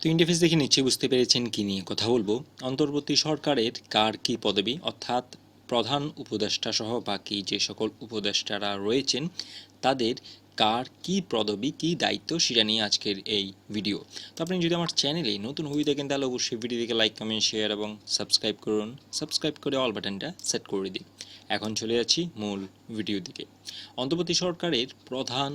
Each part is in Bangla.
তো ইন্টারফেস দেখে নিশ্চয়ই বুঝতে পেরেছেন কি নিয়ে কথা বলব। অন্তর্বর্তী সরকারের কার কি পদবি? অর্থাৎ প্রধান উপদেষ্টা সহ বাকি যে সকল উপদেষ্টারা রয়েছেন, তাদের কার কি পদবি, কি দায়িত্ব সেটা নিয়ে আজকের এই ভিডিও। তো আপনি যদি আমার চ্যানেলে নতুন হয়ে থাকেন, তাহলে অবশ্যই ভিডিওটিকে লাইক কমেন্ট শেয়ার এবং সাবস্ক্রাইব করুন। সাবস্ক্রাইব করে অল বাটনটা সেট করে দিন। এখন চলে যাচ্ছি মূল ভিডিও দিকে। অন্তর্বর্তী সরকারের প্রধান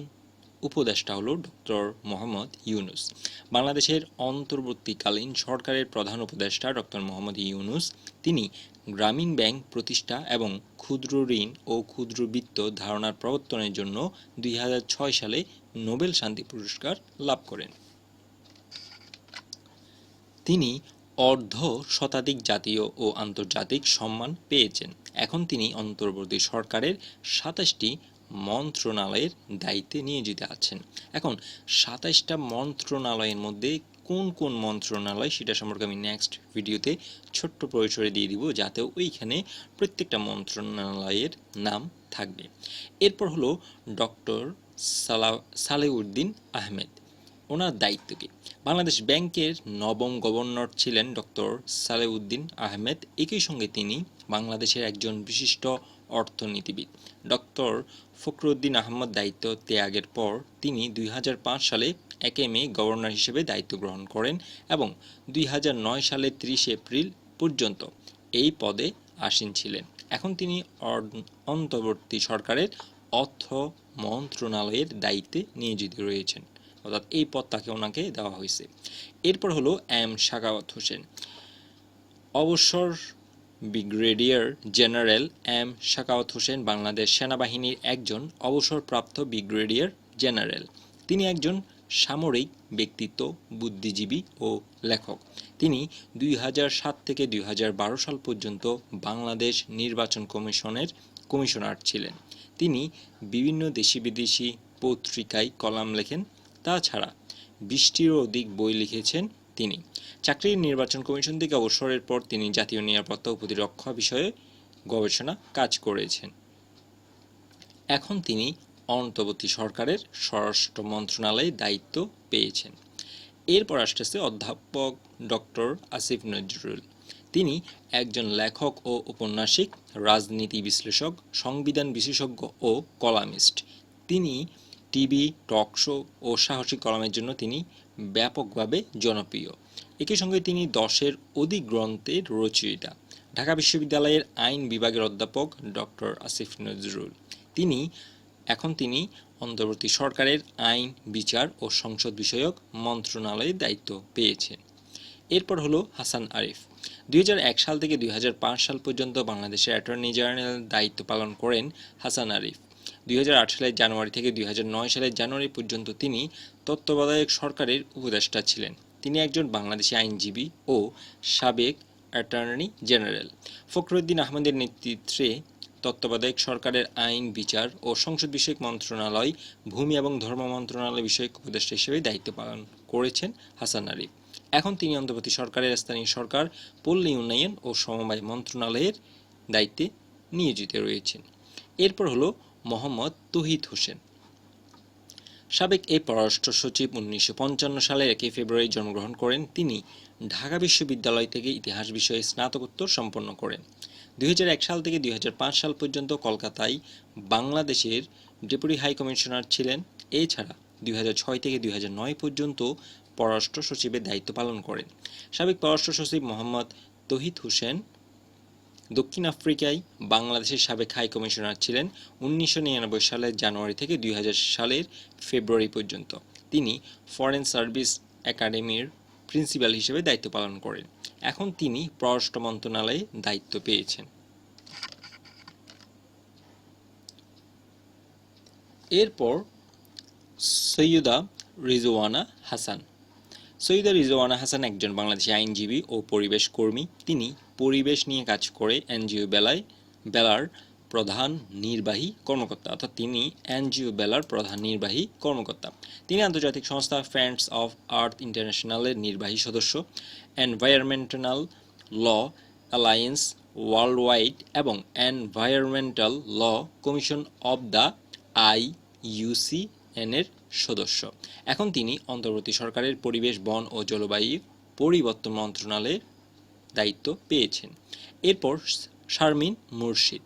উপদেষ্টা হলো ডক্টর মোহাম্মদ ইউনুস। বাংলাদেশের অন্তর্বর্তীকালীন সরকারের প্রধান উপদেষ্টা ডক্টর মোহাম্মদ ইউনুস, তিনি গ্রামীণ ব্যাংক প্রতিষ্ঠা এবং ক্ষুদ্র ঋণ ও ক্ষুদ্র বিত্ত ধারণার প্রবর্তনের জন্য দুই হাজার ছয় সালে নোবেল শান্তি পুরস্কার লাভ করেন। তিনি অর্ধ শতাধিক জাতীয় ও আন্তর্জাতিক সম্মান পেয়েছেন। এখন তিনি অন্তর্বর্তী সরকারের সাতাশটি মন্ত্রণালয়ের দায়িত্বে নিয়োজিত আছেন। এখন, সাতাইশটা মন্ত্রণালয়ের মধ্যে কোন কোন মন্ত্রণালয়, সেটা সম্পর্কে আমি নেক্সট ভিডিওতে ছোট্ট পরিসরে দিয়ে দিব, যাতে ওইখানে প্রত্যেকটা মন্ত্রণালয়ের নাম থাকবে। এরপর হলো ডক্টর সালা, সালেউদ্দিন আহমেদ। ওনার দায়িত্ব কি? বাংলাদেশ ব্যাংকের নবম গভর্নর ছিলেন ডক্টর সালেউদ্দিন আহমেদ। একই সঙ্গে তিনি বাংলাদেশের একজন বিশিষ্ট অর্থনীতিবিদ। ডক্টর ফখরুদ্দিন আহমদ দায়িত্ব ত্যাগের পর তিনি দুই হাজার পাঁচ সালে একে মে গভর্নর হিসেবে দায়িত্ব গ্রহণ করেন এবং দুই হাজার নয় সালে ত্রিশ এপ্রিল পর্যন্ত এই পদে আসীন ছিলেন। এখন তিনি অন্তর্বর্তী সরকারের অর্থ মন্ত্রণালয়ের দায়িত্বে নিয়োজিত রয়েছেন। অর্থাৎ এই পদ তাকে ওনাকে দেওয়া হয়েছে। এরপর হলো এম শাকাওয়াত হোসেন। অবসর brigadier general M. Sakhawat Hossain Bangladesh সেনাবাহিনীর একজন অবসরপ্রাপ্ত ব্রিগেডিয়ার জেনারেল। তিনি একজন সামরিক ব্যক্তিত্ব, বুদ্ধিজীবী ও লেখক। তিনি দুই সাত থেকে দুই হাজার বারো সাল পর্যন্ত বাংলাদেশ নির্বাচন কমিশনের কমিশনার ছিলেন। তিনি বিভিন্ন দেশি বিদেশি পত্রিকায় কলাম লেখেন। তাছাড়া বিশটিরও অধিক বই লিখেছেন তিনি। চাকরির নির্বাচন কমিশন থেকে অবসরের পর তিনি জাতীয় নিরাপত্তা ও প্রতিরক্ষা বিষয়ে গবেষণা কাজ করেছেন। এখন তিনি অন্তর্বর্তী সরকারের স্বরাষ্ট্র মন্ত্রণালয়ে দায়িত্ব পেয়েছেন। এরপর আসতেছে অধ্যাপক ডক্টর আসিফ নজরুল। তিনি একজন লেখক ও উপন্যাসিক, রাজনীতি বিশ্লেষক, সংবিধান বিশেষজ্ঞ ও কলামিস্ট। তিনি টিভি, টক শো ও সাহসিক কলামের জন্য তিনি ব্যাপকভাবে জনপ্রিয়। একই সঙ্গে তিনি দশের অধিক গ্রন্থের রচয়িতা। ঢাকা বিশ্ববিদ্যালয়ের আইন বিভাগের অধ্যাপক ডক্টর আসিফ নজরুল। তিনি, এখন তিনি অন্তর্বর্তী সরকারের আইন, বিচার ও সংসদ বিষয়ক মন্ত্রণালয়ের দায়িত্ব পেয়েছেন। এরপর হলো হাসান আরিফ। দুই হাজার এক সাল থেকে দুই হাজার পাঁচ সাল পর্যন্ত বাংলাদেশের অ্যাটর্নি জেনারেল দায়িত্ব পালন করেন হাসান আরিফ। দুই হাজার আট সালের জানুয়ারি থেকে দুই হাজার নয় সালের জানুয়ারি পর্যন্ত তিনি তত্ত্বাবধায়ক সরকারের উপদেষ্টা ছিলেন। তিনি একজন বাংলাদেশি আইনজীবী ও সাবেক অ্যাটর্নি জেনারেল। ফখরুদ্দিন আহমেদের নেতৃত্বে তত্ত্বাবধায়ক সরকারের আইন, বিচার ও সংসদ বিষয়ক মন্ত্রণালয়, ভূমি এবং ধর্ম মন্ত্রণালয় বিষয়ক উপদেষ্টা হিসেবে দায়িত্ব পালন করেছেন হাসান আরিফ। এখন তিনি অন্তর্বর্তী সরকারের স্থানীয় সরকার, পল্লী উন্নয়ন ও সমবায় মন্ত্রণালয়ের দায়িত্বে নিয়োজিত রয়েছেন। এরপর হলো মোহাম্মদ তহিদ হোসেন। সাবেক এই পররাষ্ট্র সচিব উনিশশো পঞ্চান্ন সালের একই ফেব্রুয়ারি জন্মগ্রহণ করেন। তিনি ঢাকা বিশ্ববিদ্যালয় থেকে ইতিহাস বিষয়ে স্নাতকোত্তর সম্পন্ন করেন। দুই হাজার এক সাল থেকে দুই হাজার পাঁচ সাল পর্যন্ত কলকাতায় বাংলাদেশের ডেপুটি হাই কমিশনার ছিলেন। এছাড়া দুই হাজার ছয় থেকে দুই হাজার নয় পর্যন্ত পররাষ্ট্র সচিবের দায়িত্ব পালন করেন। সাবেক পররাষ্ট্র সচিব মোহাম্মদ তহিদ হোসেন দক্ষিণ আফ্রিকায় বাংলাদেশের সাবেক হাই কমিশনার ছিলেন উনিশশো নিরানব্বই সালের জানুয়ারি থেকে দুই হাজার সালের ফেব্রুয়ারি পর্যন্ত। তিনি ফরেন সার্ভিস একাডেমির প্রিন্সিপাল হিসেবে দায়িত্ব পালন করেন। এখন তিনি পররাষ্ট্র মন্ত্রণালয়ে দায়িত্ব পেয়েছেন। এরপর সৈয়দা রিজওয়ানা হাসান। সৈয়দা রিজওয়ানা হাসান একজন বাংলাদেশি আইনজীবী ও পরিবেশ কর্মী। তিনি পরিবেশ নিয়ে কাজ করে এনজিও বেলায়, বেলার প্রধান নির্বাহী কর্মকর্তা। অর্থাৎ তিনি এনজিও বেলার প্রধান নির্বাহী কর্মকর্তা। তিনি আন্তর্জাতিক সংস্থা ফ্রেন্ডস অফ আর্থ ইন্টারন্যাশনালের নির্বাহী সদস্য। Environmental law alliance world wide এবং environmental law commission of the IUCN এর সদস্য। এখন তিনি অন্তর্বর্তী সরকারের পরিবেশ, বন ও জলবায়ু পরিবর্তন মন্ত্রণালয়ের দায়িত্ব পেয়েছেন। এরপর শারমিন মুর্শিদ।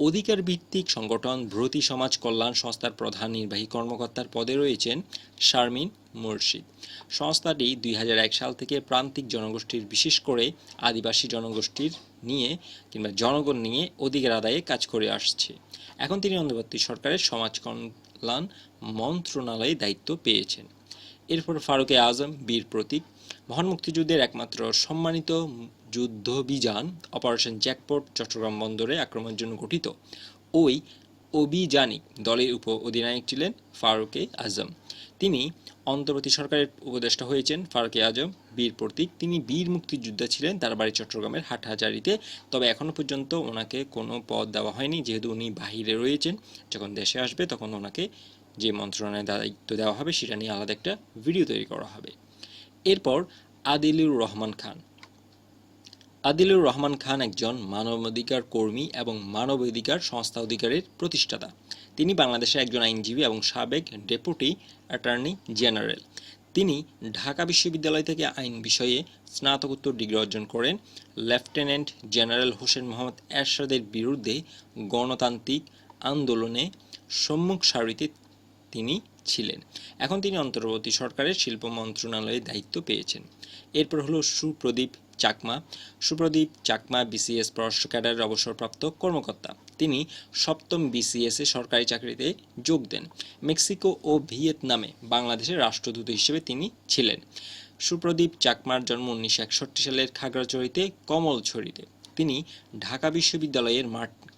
অধিকার ভিত্তিক সংগঠন ভ্রতি সমাজ কল্যাণ সংস্থার প্রধান নির্বাহী কর্মকর্তার পদে রয়েছেন শারমিন মুর্শিদ। সংস্থাটি দুই হাজার এক সাল থেকে প্রান্তিক জনগোষ্ঠীর, বিশেষ করে আদিবাসী জনগোষ্ঠীর নিয়ে কিংবা জনগণ নিয়ে অধিকার আদায়ে কাজ করে আসছে। এখন তিনি অন্তর্বর্তী সরকারের সমাজ কল্যাণ মন্ত্রণালয়ে দায়িত্ব পেয়েছেন। এরপর ফারুকে আজম, বীর প্রতীক, মহান মুক্তিযুদ্ধের একমাত্র সম্মানিত যুদ্ধবিযান অপারেশন জ্যাকপট চট্টগ্রাম বন্দরে আক্রমণের জন্য গঠিত। ওই অভিযানিক দলের উপ অধিনায়ক ছিলেন ফারুকে আজম। তিনি অন্তর্বর্তী সরকারের উপদেষ্টা হয়েছেন ফারুকে আজম, বীর প্রতীক। তিনি বীর মুক্তিযোদ্ধা ছিলেন, তার বাড়ি চট্টগ্রামের হাটহাজারিতে। তবে এখনও পর্যন্ত ওনাকে কোনো পদ দেওয়া হয়নি। যেহেতু উনি বাহিরে রয়েছেন, যখন দেশে আসবে তখন ওনাকে যে মন্ত্রণালয়ের দায়িত্ব দেওয়া হবে, সেটা নিয়ে আলাদা একটা ভিডিও তৈরি করা হবে। এরপর আদিলুর রহমান খান। আদিলুর রহমান খান একজন মানবাধিকার কর্মী এবং মানবাধিকার সংস্থা অধিকারের প্রতিষ্ঠাতা। তিনি বাংলাদেশের একজন আইনজীবী এবং সাবেক ডেপুটি অ্যাটর্নি জেনারেল। তিনি ঢাকা বিশ্ববিদ্যালয় থেকে আইন বিষয়ে স্নাতকোত্তর ডিগ্রি অর্জন করেন। লেফটেন্যান্ট জেনারেল হোসেন মোহাম্মদ এরশাদের বিরুদ্ধে গণতান্ত্রিক আন্দোলনে সম্মুখ সারিতে তিনি ছিলেন। এখন তিনি অন্তর্বর্তী সরকারের শিল্প মন্ত্রণালয়ে দায়িত্ব পেয়েছেন। এরপর হলো সুপ্রদীপ চাকমা। সুপ্রদীপ চাকমা বিসিএস পররাষ্ট্র ক্যাডারের অবসরপ্রাপ্ত কর্মকর্তা। তিনি সপ্তম বিসিএস সরকারি চাকরিতে যোগ দেন। মেক্সিকো ও ভিয়েতনামে বাংলাদেশের রাষ্ট্রদূত হিসেবে তিনি ছিলেন। সুপ্রদীপ চাকমার জন্ম উনিশশো একষট্টি সালের খাগড়াছড়িতে কমলছড়িতে। তিনি ঢাকা বিশ্ববিদ্যালয়ের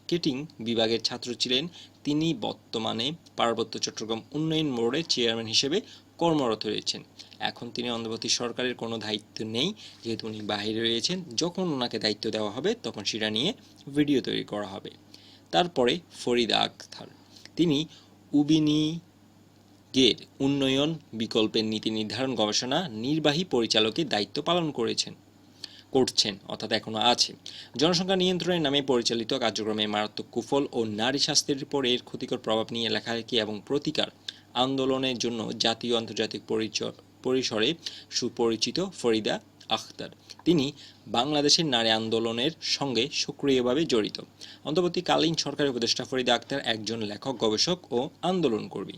মার্কেটিং বিভাগের ছাত্র ছিলেন তিনি বর্তমানে পার্বত্য চট্টগ্রাম উন্নয়ন বোর্ডের চেয়ারম্যান হিসেবে কর্মরত রয়েছেন। এখন তিনি অন্তর্বর্তী সরকারের কোনো দায়িত্ব নেই। যেহেতু উনি বাইরে রয়েছেন, যখন ওনাকে দায়িত্ব দেওয়া হবে, তখন সেটা নিয়ে ভিডিও তৈরি করা হবে। তারপরে ফরিদা আখতার। তিনি উবিনি গের উন্নয়ন বিকল্পের নীতি নির্ধারণ গবেষণা নির্বাহী পরিচালকের দায়িত্ব পালন করেছেন। করছেন, অর্থাৎ এখনও আছে। জনসংখ্যা নিয়ন্ত্রণের নামে পরিচালিত কার্যক্রমে মারাত্মক কুফল ও নারী স্বাস্থ্যের উপর এর ক্ষতিকর প্রভাব নিয়ে লেখালেখি এবং প্রতিকার আন্দোলনের জন্য জাতীয় আন্তর্জাতিক পরিচয় পরিসরে সুপরিচিত ফরিদা আখতার। তিনি বাংলাদেশের নারী আন্দোলনের সঙ্গে সক্রিয়ভাবে জড়িত। অন্তর্বর্তীকালীন সরকারি উপদেষ্টা ফরিদা আখতার একজন লেখক, গবেষক ও আন্দোলন কর্মী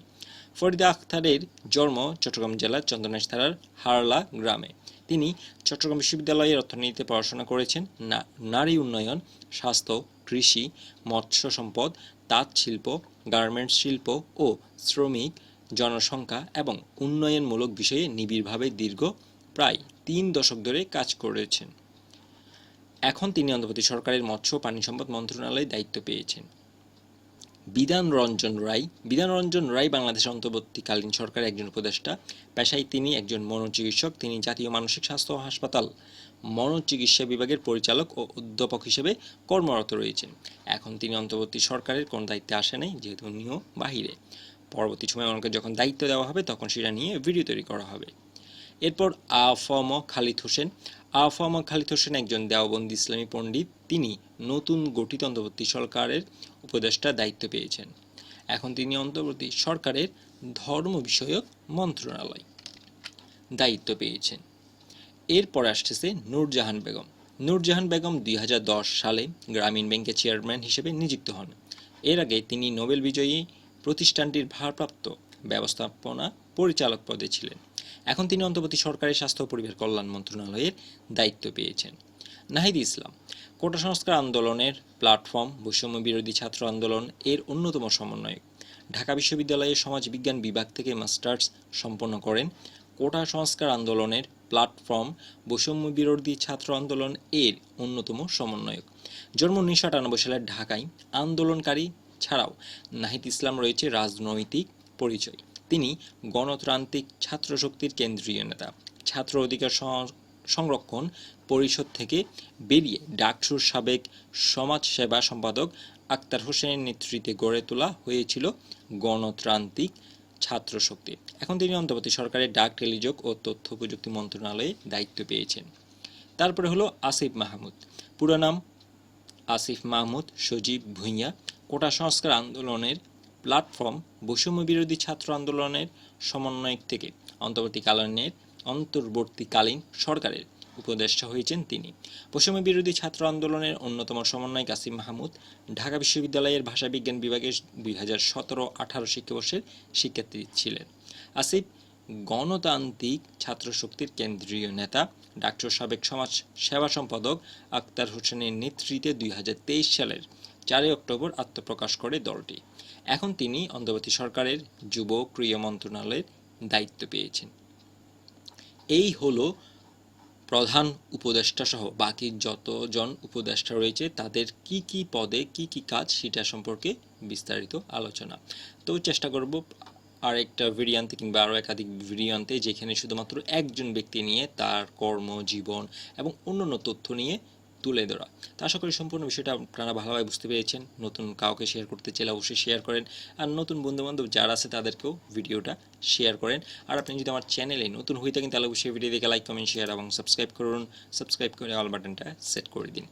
ফরিদা আখতারের জন্ম চট্টগ্রাম জেলার চন্দনেশ থানার হারলা গ্রামে। তিনি চট্টগ্রাম বিশ্ববিদ্যালয়ের অর্থনীতিতে পড়াশোনা করেছেন। না, নারী উন্নয়ন, স্বাস্থ্য, কৃষি, মৎস্য সম্পদ, তাঁত শিল্প, গার্মেন্টস শিল্প ও শ্রমিক, জনসংখ্যা এবং উন্নয়নমূলক বিষয়ে নিবিড়ভাবে দীর্ঘ, প্রায় তিন দশক ধরে কাজ করেছেন। এখন তিনি অন্তর্বর্তী সরকারের মৎস্য পানি সম্পদ মন্ত্রণালয়ে দায়িত্ব পেয়েছেন। বিধান রঞ্জন রায়। বিধান রঞ্জন রায় বাংলাদেশের অন্তর্বর্তীকালীন সরকারের একজন উপদেষ্টা। পেশায় তিনি একজন মনোচিকিৎসক। তিনি জাতীয় মানসিক স্বাস্থ্য হাসপাতাল মনোচিকিৎসা বিভাগের পরিচালক ও অধ্যাপক হিসেবে কর্মরত রয়েছেন। এখন তিনি অন্তর্বর্তী সরকারের কোনো দায়িত্বে আসে নাই, যেহেতু উনিও বাহিরে। পরবর্তী সময় ওনাকে যখন দায়িত্ব দেওয়া হবে, তখন সেটা নিয়ে ভিডিও তৈরি করা হবে। এরপর আফম খালিদ হোসেন। আফম খালিদ হোসেন একজন দেওবন্দি ইসলামী পণ্ডিত। তিনি নতুন গঠিত অন্তর্বর্তী সরকারের উপদেষ্টা দায়িত্ব পেয়েছেন। এখন তিনি অন্তর্বর্তী সরকারের ধর্ম বিষয়ক মন্ত্রণালয় দায়িত্ব পেয়েছেন। এরপর আসতেছে নূরজাহান বেগম। নূরজাহান বেগম দুই হাজার দশ সালে গ্রামীণ ব্যাংকের চেয়ারম্যান হিসেবে নিযুক্ত হন। এর আগে তিনি নোবেল বিজয়ী প্রতিষ্ঠানটির ভারপ্রাপ্ত ব্যবস্থাপনা পরিচালক পদে ছিলেন। এখন তিনি অন্তর্বর্তী সরকারের স্বাস্থ্য ও পরিবার কল্যাণ মন্ত্রণালয়ের দায়িত্ব পেয়েছেন। নাহিদ ইসলাম, কোটা সংস্কার আন্দোলনের প্ল্যাটফর্ম, বৈষম্য বিরোধী ছাত্র আন্দোলন এর অন্যতম সমন্বয়ক। ঢাকা বিশ্ববিদ্যালয়ের সমাজবিজ্ঞান বিভাগ থেকে মাস্টার্স সম্পন্ন করেন। কোটা সংস্কার আন্দোলনের প্ল্যাটফর্ম, বৈষম্য বিরোধী ছাত্র আন্দোলন এর অন্যতম সমন্বয়ক। জন্ম উনিশশো আটানব্বই সালের ঢাকায় আন্দোলনকারী ছাড়াও নাহিদ ইসলাম রয়েছে রাজনৈতিক পরিচয়। তিনি গণতান্ত্রিক ছাত্র শক্তির কেন্দ্রীয় নেতা। ছাত্র অধিকার সংরক্ষণ পরিষদ থেকে বেরিয়ে ডাকসুর সাবেক সমাজসেবা সম্পাদক আক্তার হোসেনের নেতৃত্বে গড়ে তোলা হয়েছিল গণতান্ত্রিক ছাত্র শক্তি এখন তিনি অন্তর্বর্তী সরকারের ডাক, টেলিযোগ ও তথ্য প্রযুক্তি মন্ত্রণালয়ে দায়িত্ব পেয়েছেন। তারপরে হলো আসিফ মাহমুদ। পুরো নাম আসিফ মাহমুদ সজীব ভুঁইয়া। কোটা সংস্কার আন্দোলনের প্ল্যাটফর্ম বৈষম্য বিরোধী ছাত্র আন্দোলনের সমন্বয়ক থেকে অন্তর্বর্তীকালীনের, অন্তর্বর্তীকালীন সরকারের উপদেষ্টা হয়েছেন তিনি। বৈষম্য বিরোধী ছাত্র আন্দোলনের অন্যতম সমন্বয়ক আসিম মাহমুদ ঢাকা বিশ্ববিদ্যালয়ের ভাষাবিজ্ঞান বিভাগের দুই হাজার সতেরো আঠারো শিক্ষাবর্ষের শিক্ষার্থী ছিলেন। আসিফ গণতান্ত্রিক ছাত্র শক্তির কেন্দ্রীয় নেতা, ডাক্তার সাবেক সমাজ সেবা সম্পাদক আক্তার হোসেনের নেতৃত্বে দুই হাজার তেইশ সালের চারই অক্টোবর আত্মপ্রকাশ করে দলটি। এখন তিনি অন্তর্বর্তী সরকারের যুব ক্রিয়া মন্ত্রণালয়ের দায়িত্ব পেয়েছেন। এই হলো প্রধান উপদেষ্টা সহ বাকি যতজন উপদেষ্টা রয়েছে, তাদের কি কি পদে কি কি কাজ সেটা সম্পর্কে বিস্তারিত আলোচনা। তো চেষ্টা করব আর একটা ভিডিও আনতে কিংবা আরও একাধিক ভিডিও আনতে যেখানে শুধুমাত্র একজন ব্যক্তি নিয়ে তার কর্ম জীবন এবং অন্যান্য তথ্য নিয়ে তুলে ধরা। তা আশা করি সম্পূর্ণ বিষয়টা আপনারা ভালোভাবে বুঝতে পেরেছেন। নতুন কাউকে শেয়ার করতে চাইলে অবশ্যই শেয়ার করেন। আর নতুন বন্ধুবান্ধব যারা আছে তাদেরকেও ভিডিওটা শেয়ার করেন। আর আপনি যদি আমার চ্যানেলে নতুন হয়ে থাকেন, তাহলে অবশ্যই ভিডিও দেখে লাইক কমেন্ট শেয়ার এবং সাবস্ক্রাইব করুন। সাবস্ক্রাইব করে অল বাটনটা সেট করে দিন।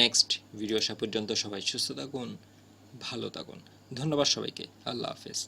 নেক্সট ভিডিও আসা পর্যন্ত সবাই সুস্থ থাকুন, ভালো থাকুন। ধন্যবাদ সবাইকে। আল্লাহ হাফেজ।